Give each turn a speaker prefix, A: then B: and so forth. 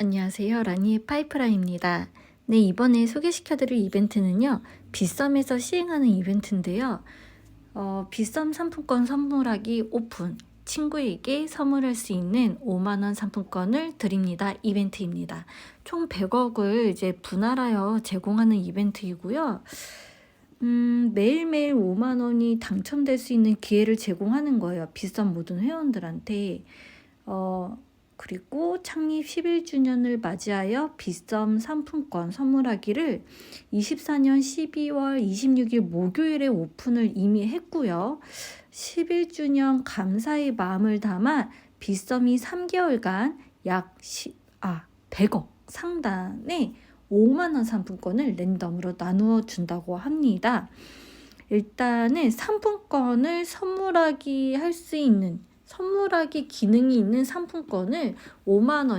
A: 안녕하세요. 라니의 파이프라입니다. 네, 이번에 소개시켜드릴 이벤트는요. 빗썸에서 시행하는 이벤트인데요. 어, 빗썸 상품권 선물하기 오픈. 친구에게 선물할 수 있는 5만원 상품권을 드립니다. 이벤트입니다. 총 100억을 이제 분할하여 제공하는 이벤트이고요. 음, 매일매일 5만원이 당첨될 수 있는 기회를 제공하는 거예요. 빗썸 모든 회원들한테. 어, 그리고 창립 11주년을 맞이하여 빗썸 상품권 선물하기를 24년 12월 26일 목요일에 오픈을 이미 했고요. 11주년 감사의 마음을 담아 빗썸이 3개월간 약 10, 아, 100억 상당의 5만원 상품권을 랜덤으로 나누어 준다고 합니다. 일단은 상품권을 선물하기 할 수 있는 선물하기 기능이 있는 상품권을 5만 원